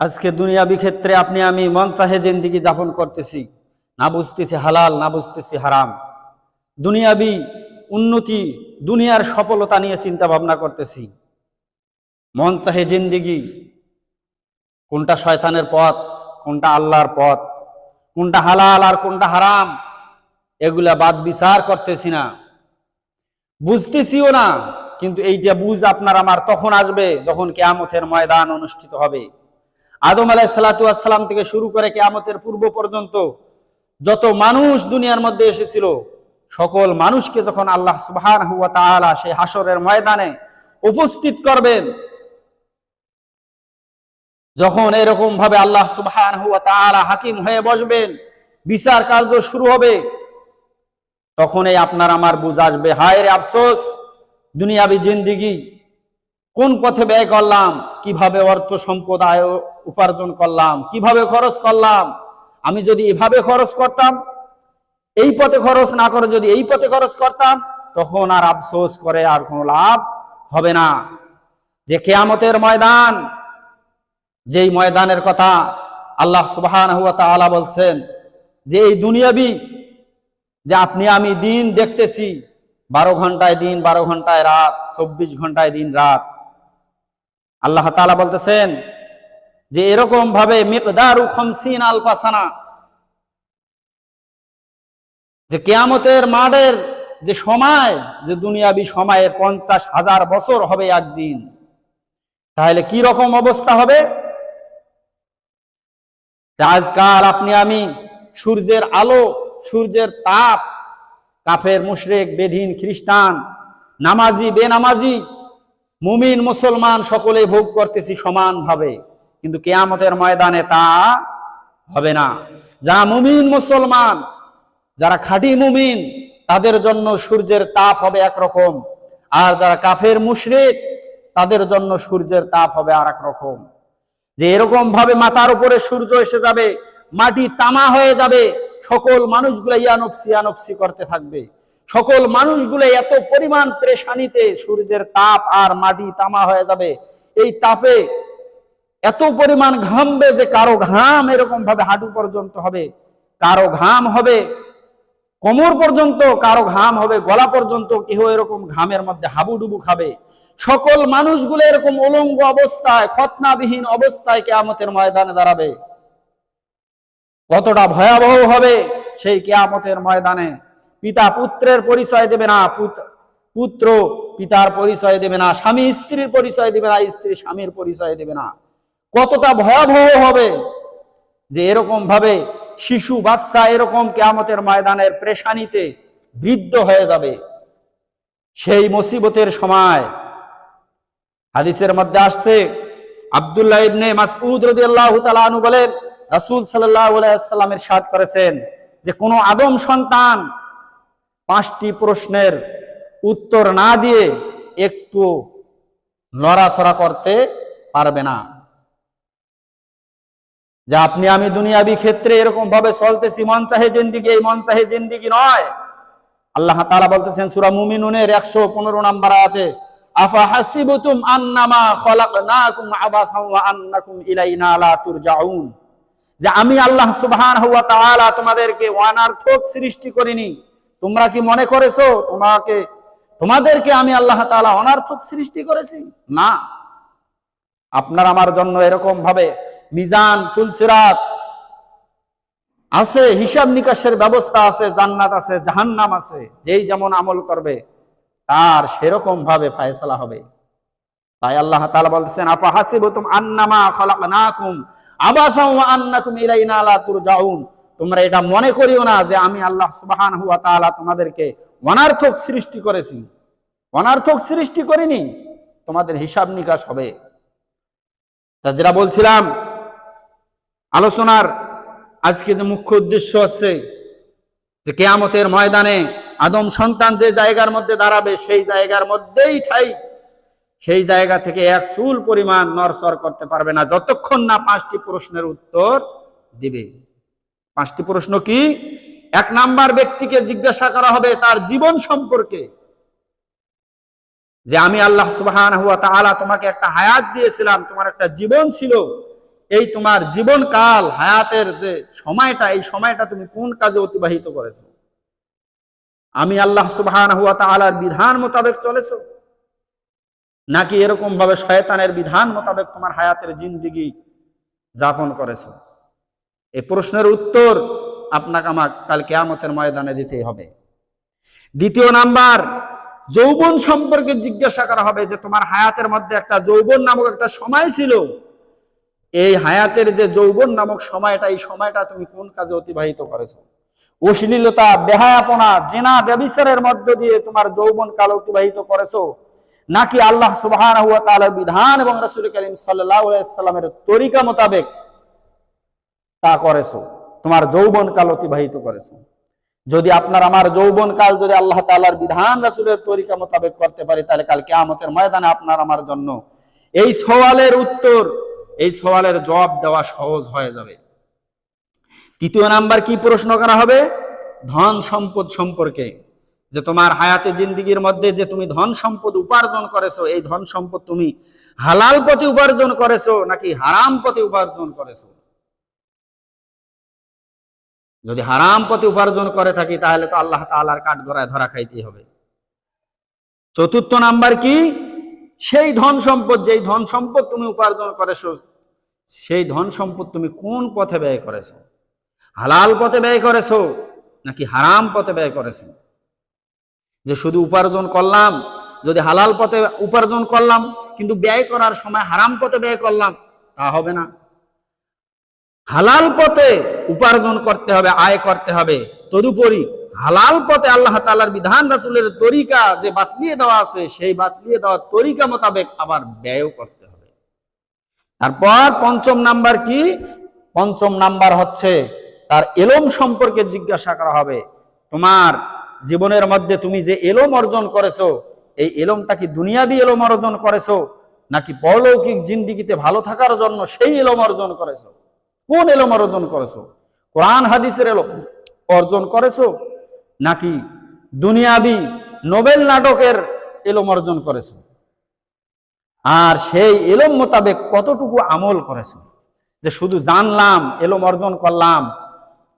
আজকে দুনিয়াবি ক্ষেত্রে আপনি, আমি মন চাহে জিন্দিগি যাপন করতেছি। না বুঝতেছি হালাল, না বুঝতেছি হারাম। দুনিয়াবি উন্নতি, দুনিয়ার সফলতা নিয়ে চিন্তা ভাবনা করতেছি। মন চাহে জিন্দিগি। কোনটা শয়তানের পথ, কোনটা আল্লাহর পথ, কোনটা হালাল আর কোনটা হারাম, এগুলা বাদ বিচার করতেছি না। বুঝতেছিও না, কিন্তু এইটা বুঝ আপনার আমার তখন আসবে, যখন কেয়ামতের ময়দান অনুষ্ঠিত হবে। আদম আলাহ সালাতাম থেকে শুরু করে কেয়ামতের পূর্ব পর্যন্ত যত মানুষ দুনিয়ার মধ্যে এসেছিল, সকল মানুষকে যখন আল্লাহ সুবহান হুয়া তাআলা সেই হাসরের ময়দানে উপস্থিত করবেন, যখন এরকম ভাবে আল্লাহ সুবহান হুয়া তাআলা হাকিম হয়ে বসবেন, বিচার কার্য শুরু হবে তখন এই আপনার আমার বুঝ আসবে হায় রে আফসোস, দুনিয়াবি জিন্দিগি কোন পথে ব্যয় করলাম? কীভাবে অর্থ সম্পদ আয় উপার্জন করলাম? কীভাবে খরচ করলাম? আমি যদি এভাবে খরচ করতাম, এই পথে খরচ না করে যদি এই পথে খরচ করতাম, তখন আর আফসোস করে আর কোনো লাভ হবে না। যে কেয়ামতের ময়দান, যেই ময়দানের কথা আল্লাহ সুবহান হুয়া তাআলা বলছেন, যে এই দুনিয়াবি যে আপনি আমি দিন দেখতেছি, বারো ঘন্টায় দিন, বারো ঘন্টায় রাত, চব্বিশ ঘন্টায় দিন রাত। আল্লাহ তাআলা বলতেছেন যে এরকম ভাবে মিকদারু খমসিন আলপাসানা যে কেয়ামতের মাঠের যে সময়, যে দুনিয়াবি সময়ে পঞ্চাশ হাজার বছর হবে একদিন, তাহলে কি রকম অবস্থা হবে? আজকাল আপনি, আমি সূর্যের আলো, সূর্যের তাপ, কাফের, মুশরেক বেধিন খ্রিস্টান, নামাজি, বেনামাজি মুমিন মুসলমান সকলে ভোগ করতেছি সমানভাবে, কিন্তু কেয়ামতের ময়দানে তা হবে না। যারা মুমিন মুসলমান, যারা খাঁটি মুমিন, তাদের জন্য সূর্যের তাপ হবে একরকম। আর যারা কাফের মুশরিক, তাদের জন্য সূর্যের তাপ হবে আর রকম যে এরকম ভাবে মাথার উপরে সূর্য এসে যাবে, মাটি তামা হয়ে যাবে, সকল মানুষগুলো ইয়ানফসি ইয়ানফসি করতে থাকবে। সকল মানুষগুলো এত পরিমাণ প্রেশানিতে সূর্যের তাপ আর মাটি তামা হয়ে যাবে। এই তাপে এত পরিমাণ ঘামবে যে কারও ঘাম এরকম ভাবে হাঁটু পর্যন্ত হবে, কারও ঘাম হবে, কোমর পর্যন্ত কারও ঘাম হবে, গলা পর্যন্ত কেহ এরকম ঘামের মধ্যে হাবুডুবু খাবে। সকল মানুষগুলো এরকম উলঙ্গ অবস্থায়, খতনাবিহীন অবস্থায় কেয়ামতের ময়দানে দাঁড়াবে। কতটা ভয়াবহ হবে সেই কেয়ামতের ময়দানে। পিতা পুত্রের পরিচয় দেবে না, পুত্র, পিতার পরিচয় দেবে না, স্বামী স্ত্রীর পরিচয় দেবে না, স্ত্রী স্বামীর পরিচয় দেবে না। কতটা ভয়াবহ হবে যে এরকম ভাবে শিশু বাচ্চা এরকম কেয়ামতের ময়দানের প্রেশানিতে বৃদ্ধ হয়ে যাবে। সেই মুসিবতের সময় হাদিসের মধ্যে আসছে, আব্দুল্লাহ ইবনে মাসউদ রাদিয়াল্লাহু তাআলা আনহু বলেন, রাসূল সাল্লাল্লাহু আলাইহি সাদ করেছেন যে কোন আদম সন্তান পাঁচটি প্রশ্নের উত্তর না দিয়ে একটু নড়াচড়া করতে পারবে না। যে আপনি আমি দুনিয়াবি ক্ষেত্রে এরকম ভাবে চলতেছি, মন চাহে জিন্দিগি, এই মন চাহে জিন্দিগি নয়। আল্লাহ তারা বলতেছেন সুরা মুমিনুনের 115 নম্বর আয়াতে, আফা হাসিবতুম আন্নামা যে আমি আল্লাহ তাআলা তোমাদেরকে সৃষ্টি করিনি তোমরা কি মনে করেছ তোমাকে, তোমাদেরকে আমি আল্লাহ তাআলা অনার্থক সৃষ্টি করেছি? না। আপনার আমার জন্য এরকম ভাবে মিজান, ফুলসিরাত আছে, হিসাব নিকাশের ব্যবস্থা আছে, জান্নাত আছে, জাহান্নাম আছে, যেই যেমন আমল করবে, তার সেরকম ভাবে ফায়সালা হবে। তাই আল্লাহ তাআলা বলতেছেন আফা হাসিবতুম আন্নামা খালাকনাকুম আবাসাম ওয়া আন্নাকুম ইলাইনা তোমরা এটা মনে করিও না যে আমি আল্লাহ সুবহানাহু ওয়া তাআলা তোমাদেরকে অনার্থক সৃষ্টি করেছি। অনার্থক সৃষ্টি করিনি, তোমাদের হিসাব নিকাশ হবে। তা যেটা বলছিলাম, আলোচনার আজকে যে মুখ্য উদ্দেশ্য হচ্ছে যে কেয়ামতের ময়দানে আদম সন্তান যে জায়গার মধ্যে দাঁড়াবে, সেই জায়গার মধ্যেই ঠাই। সেই জায়গা থেকে এক চুল পরিমাণ নরসর করতে পারবে না। যতক্ষণ না পাঁচটি প্রশ্নের উত্তর দিবে। পাঁচটি প্রশ্ন কি? এক নাম্বার ব্যক্তিকে জিজ্ঞাসা করা হবে তার জীবন সম্পর্কে। যে আমি আল্লাহ সুবহানাহু ওয়া তাআলা তোমাকে একটা হায়াত দিয়েছিলাম, তোমার একটা জীবন ছিল। এই তোমার জীবনকাল, হায়াতের যে সময়টা, এই সময়টা তুমি কোন কাজে অতিবাহিত করেছ? আমি আল্লাহ সুবহানাহু ওয়া তাআলার বিধান মোতাবেক চলেছ? নাকি এরকম ভাবে শয়তানের বিধান মোতাবেক তোমার হায়াতের জিন্দিগি যাপন করেছ? এই প্রশ্নের উত্তর আপনাকে আমার কাল কেয়ামতের ময়দানে দিতেই হবে। দ্বিতীয় নাম্বার, যৌবন সম্পর্কে জিজ্ঞাসা করা হবে যে তোমার হায়াতের মধ্যে একটা যৌবন নামক একটা সময় ছিল। এই হায়াতের যে যৌবন নামক সময়টা, এই সময়টা তুমি কোন কাজে অতিবাহিত করেছ? অশ্লীলতা, বেহায়াপনা, জেনা ব্যবিচারের মধ্য দিয়ে তোমার যৌবন কাল অতিবাহিত করেছ? নাকি আল্লাহ তাআলার বিধান এবং রাসূল করিম আলাইহি সাল্লামের তরিকা মোতাবেক তা করেছ, তোমার যৌবন কাল অতিবাহিত করেছ। যদি আপনার আমার যৌবন কাল যদি আল্লাহ তাআলার বিধান রাসূলের তরিকা মোতাবেক করতে পারি, তাহলে কাল কিয়ামতের ময়দানে আপনার আমার জন্য এই সওয়ালের উত্তর, এই সওয়ালের জবাব দেওয়া সহজ হয়ে যাবে। তৃতীয় নাম্বার কি প্রশ্ন করা হবে? ধন সম্পদ সম্পর্কে। যে তোমার হায়াতে জিন্দিগির মধ্যে যে তুমি ধন সম্পদ উপার্জন করেছ, এই ধন সম্পদ তুমি হালাল পথে উপার্জন করেছ নাকি হারাম পথে উপার্জন করেছ? যদি হারাম পথে উপার্জন করে থাকি, তাহলে তো আল্লাহ তাআলার কাঠ গড়ায় ধরা খাইতেই হবে। চতুর্থ নাম্বার কি? সেই ধন সম্পদ, যেই ধন সম্পদ তুমি উপার্জন করেছ, সেই ধন সম্পদ তুমি কোন পথে ব্যয় করেছ? হালাল পথে ব্যয় করেছ, নাকি হারাম পথে ব্যয় করেছ? যে শুধু উপার্জন করলাম, যদি হালাল পথে উপার্জন করলাম, কিন্তু ব্যয় করার সময় হারাম পথে ব্যয় করলাম, তা হবে না। হালাল পথে উপার্জন করতে হবে, আয় করতে হবে। তদুপরি হালাল পথে আল্লাহ তাআলার বিধান, রাসুলের তরিকা যে বাতলিয়ে দেওয়া আছে, সেই বাতলিয়ে দেওয়ার তরিকা মোতাবেক আবার ব্যয়ও করতে হবে। তারপর পঞ্চম নাম্বার কি? পঞ্চম নাম্বার হচ্ছে তার এলম সম্পর্কে জিজ্ঞাসা করা হবে। তোমার জীবনের মধ্যে তুমি যে এলম অর্জন করেছ, এই এলমটা কি দুনিয়াবি এলম অর্জন করেছ, নাকি পরলৌকিক জিন্দিগিতে ভালো থাকার জন্য সেই এলম অর্জন করেছ? কোন এলম অর্জন করেছ? কোরআন, হাদিসের এলম অর্জন করেছ? নাকি দুনিয়াবি নোবেল নাটকের এলম অর্জন করেছ? আর সেই এলম মোতাবেক কতটুকু আমল করেছ? যে শুধু জানলাম, এলম অর্জন করলাম,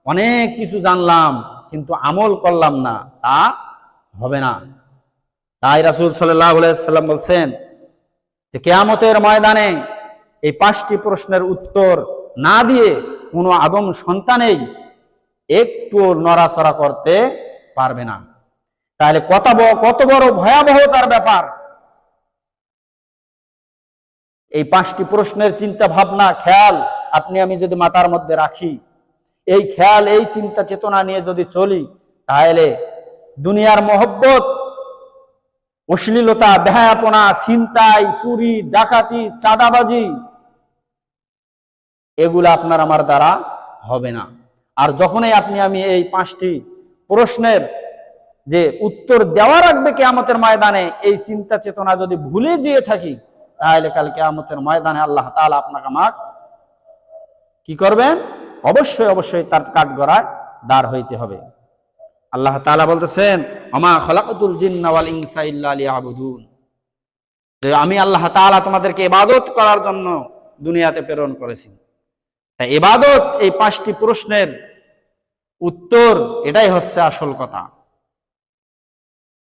অনেক কিছু জানলাম, কিন্তু আমল করলাম না, তা হবে না। তাই রাসুল সাল্লাম বলছেন যে, কেয়ামতের ময়দানে এই পাঁচটি প্রশ্নের উত্তর না দিয়ে কোনো আদম সন্তানেই একটু নড়াচড়া করতে পারবে না। তাহলে কত কত বড় ভয়াবহতার ব্যাপার। এই পাঁচটি প্রশ্নের চিন্তা ভাবনা, খেয়াল আপনি আমি যদি মাতার মধ্যে রাখি, এই খেয়াল, এই চিন্তা চেতনা নিয়ে যদি চলি, তাহলে দুনিয়ার মহব্বত, অশ্লীলতা, বেহায়াপনা, ছিনতাই, চুরি, ডাকাতি, চাঁদাবাজি এগুলো আপনার আমার দ্বারা হবে না। আর যখনই আপনি আমি এই পাঁচটি প্রশ্নের যে উত্তর দেওয়া রাখবে কেয়ামতের ময়দানে, এই চিন্তা চেতনা যদি ভুলে যেয়ে থাকি, তাহলে কাল কেয়ামতের ময়দানে আল্লাহ তাআলা আপনাকে আমার কি করবেন? অবশ্যই অবশ্যই তার কাঠগড়ায় দাঁড় হইতে হবে। আল্লাহ তাআলা বলতেছেন আমা খলাকাতুল জিন্না ওয়াল ইনসা ইল্লা যে আমি আল্লাহ তাআলা তোমাদেরকে ইবাদত করার জন্য দুনিয়াতে প্রেরণ করেছি। তাই এবাদত এই পাঁচটি প্রশ্নের উত্তর এটাই হচ্ছে আসল কথা।